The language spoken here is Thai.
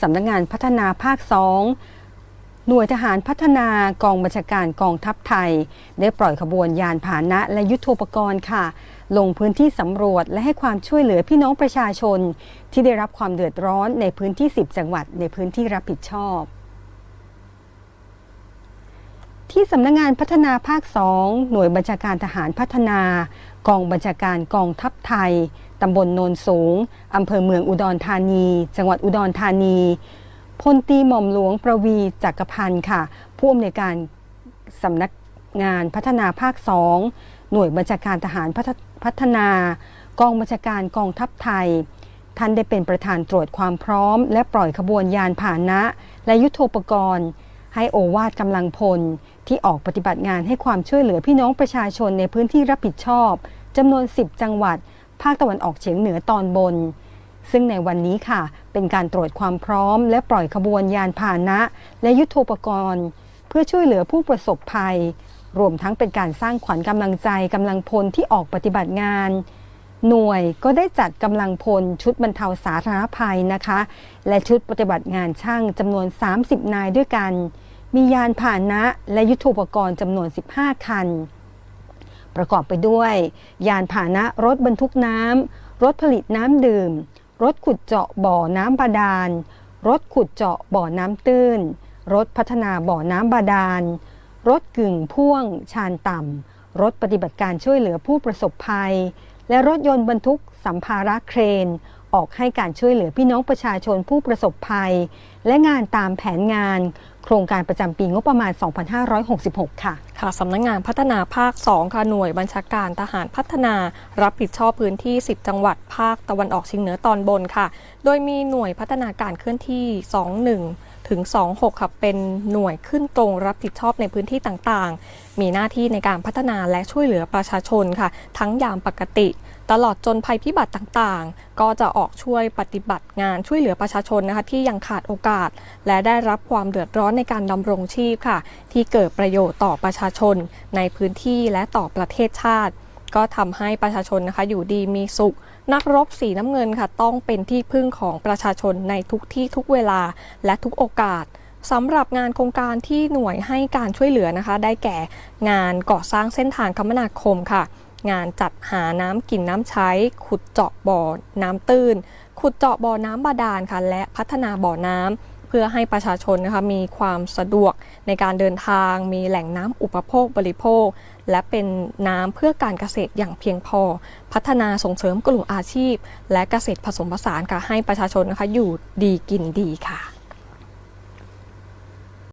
สำนักงานพัฒนาภาคสองหน่วยทหารพัฒนากองบัญชาการกองทัพไทย ได้ปล่อยขบวนยานพาหนะและยุทธปกรณ์ค่ะ ลงพื้นที่สำรวจและให้ความช่วยเหลือพี่น้องประชาชน ที่ได้รับความเดือดร้อนในพื้นที่ 10 จังหวัดในพื้นที่รับผิดชอบ ที่สำนักงานพัฒนาภาค 2 หน่วยบัญชาการทหารพัฒนา กองบัญชาการกองทัพไทย ตำบลโนนสูง อำเภอเมืองอุดรธานี จังหวัดอุดรธานีพลตีหม่อมหลวงประวีจักรพันธ์ค่ะ ผู้อำนวยการสำนักงานพัฒนาภาค 2 หน่วยบัญชาการทหารพัฒพัฒนากองบัญชาการกองทัพไทย ท่านได้เป็นประธานตรวจความพร้อม และปล่อยขบวนยานพาหนะ และยุทโธปกรณ์ ให้โอวาทกำลังพล ที่ออกปฏิบัติงานให้ความช่วยเหลือพี่น้องประชาชนในพื้นที่รับผิดชอบจำนวน 10 จังหวัด ภาคตะวันออกเฉียงเหนือตอนบน ซึ่งในวันนี้ค่ะ เป็นการตรวจความพร้อม และปล่อยขบวนยานพาหนะ และยุทโธปกรณ์ เพื่อช่วยเหลือผู้ประสบภัย รวมทั้งเป็นการสร้างขวัญกำลังใจกำลังพลที่ออกปฏิบัติงาน หน่วยก็ได้จัดกำลังพลชุดบรรเทาสาธารณภัยนะคะ และชุดปฏิบัติงานช่างจำนวน 30 นายด้วยกัน มียานพาหนะและยุทโธปกรณ์จำนวน 15 คัน ประกอบไปด้วย ยานพาหนะรถบรรทุกน้ำรถผลิตน้ำดื่ม รถขุดเจาะบ่อน้ำบาดาล รถขุดเจาะบ่อน้ำตื้น รถพัฒนาบ่อน้ำบาดาล รถกึ่งพ่วง ชานต่ำรถปฏิบัติการช่วยเหลือผู้ประสบภัย และรถยนต์บรรทุกสัมภาระเครน ออกให้การช่วยเหลือพี่น้องประชาชนผู้ประสบภัย และงานตามแผนงาน โครงการประจำปีงบประมาณ 2566 ค่ะ ค่ะสำนักงานพัฒนาภาค 2 ค่ะ หน่วยบัญชาการทหารพัฒนา รับผิดชอบพื้นที่ 10 จังหวัดภาคตะวันออกเฉียงเหนือตอนบนค่ะ โดยมีหน่วยพัฒนาการเคลื่อนที่ 21 ถึง 26 ค่ะเป็นหน่วยขึ้นตรงรับผิดชอบในพื้นที่ต่างๆ มีหน้าที่ในการพัฒนาและช่วยเหลือประชาชนค่ะ ทั้งยามปกติ ตลอดจนภัยพิบัติต่างๆ ก็จะออกช่วยปฏิบัติงานช่วยเหลือประชาชนนะคะที่ยังขาดโอกาส และได้รับความเดือดร้อนในการดำรงชีพค่ะ ที่เกิดประโยชน์ต่อประชาชนในพื้นที่และต่อประเทศชาติ ก็ทำให้ประชาชนนะคะอยู่ดีมีสุข นักรบสีน้ำเงินค่ะต้องเป็นที่พึ่งของประชาชนในทุกที่ทุกเวลาและทุกโอกาสสำหรับงานโครงการที่หน่วยให้การช่วยเหลือนะคะ ได้แก่งานก่อสร้างเส้นทางคมนาคมค่ะ งานจัดหาน้ำกินน้ำใช้ ขุดเจาะบ่อน้ำตื้น ขุดเจาะบ่อน้ำบาดาลค่ะ และพัฒนาบ่อน้ำ เพื่อให้ประชาชนนะคะมีความสะดวกในการเดินทาง มีแหล่งน้ำอุปโภคบริโภค และเป็นน้ำเพื่อการเกษตรอย่างเพียงพอ พัฒนาส่งเสริมกลุ่มอาชีพ และเกษตรผสมผสานค่ะให้ประชาชนนะคะอยู่ดีกินดีค่ะ